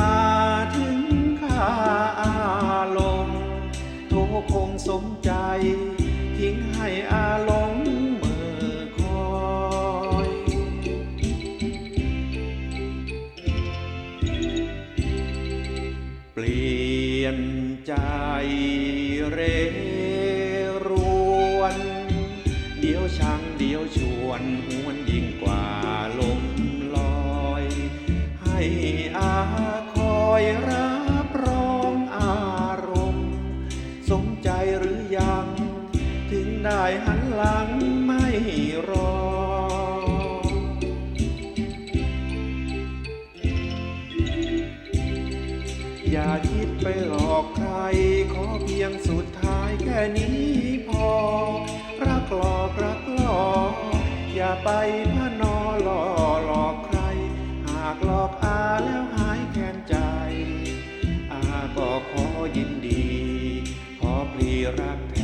มาถึงข้าอารมณ์โทคงสมใจ ทิ้งให้อาหลงเมื่อคอยเปลี่ยนใจเรรวน เดี๋ยวชังเดี๋ยวชวนหวน อย่าคิดไปหลอกใคร ขอเพียงสุดท้ายแค่นี้พอ รักหลอกรักหลอก อย่าไปพะนอหลอหลอกใคร หากหลอกอาแล้วหายแค้นใจ อาก็ขอยินดี ขอปลีรักแท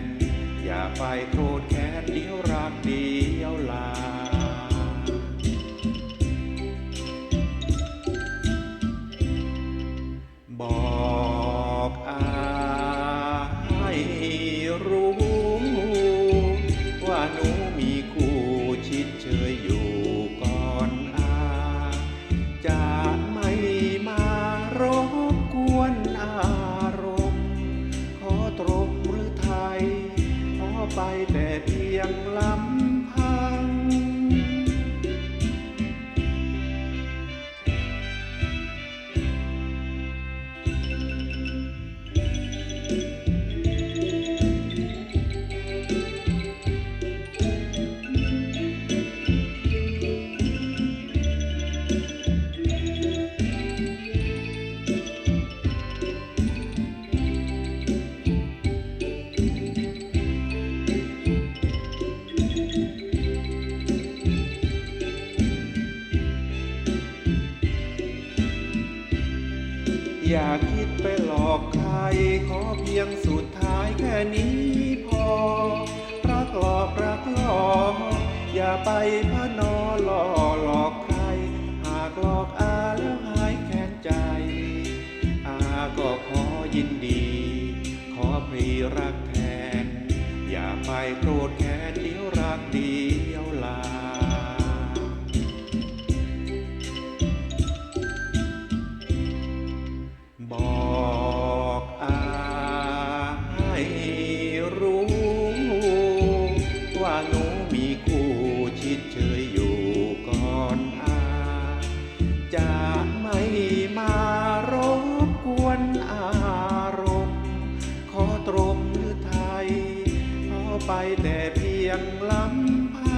น อย่าไปโกรธแค้นเดี๋ยวรักดี จะไม่มารบกวนอารมณ์ ขอตรงหรือไทย ขอไปแต่เพียงลำ อย่าคิดไปหลอกใคร ขอเพียงสุดท้ายแค่นี้พอ รักหลอกรักหลอก อย่าไปพะนอหลอกหลอกใคร หากหลอกอาแล้วหายแค้นใจ อาก็ขอยินดี ขอพรีรักแทน อย่าไปโกรธแค้นเดี๋ยวรักดี บอกอายรู้ ว่าหนูมีคู่ชิดเชยอยู่ก่อนอาจะไม่มารบกวนอารมณ์ขอตรมหรือไทยขอไปแต่เพียงลำพัง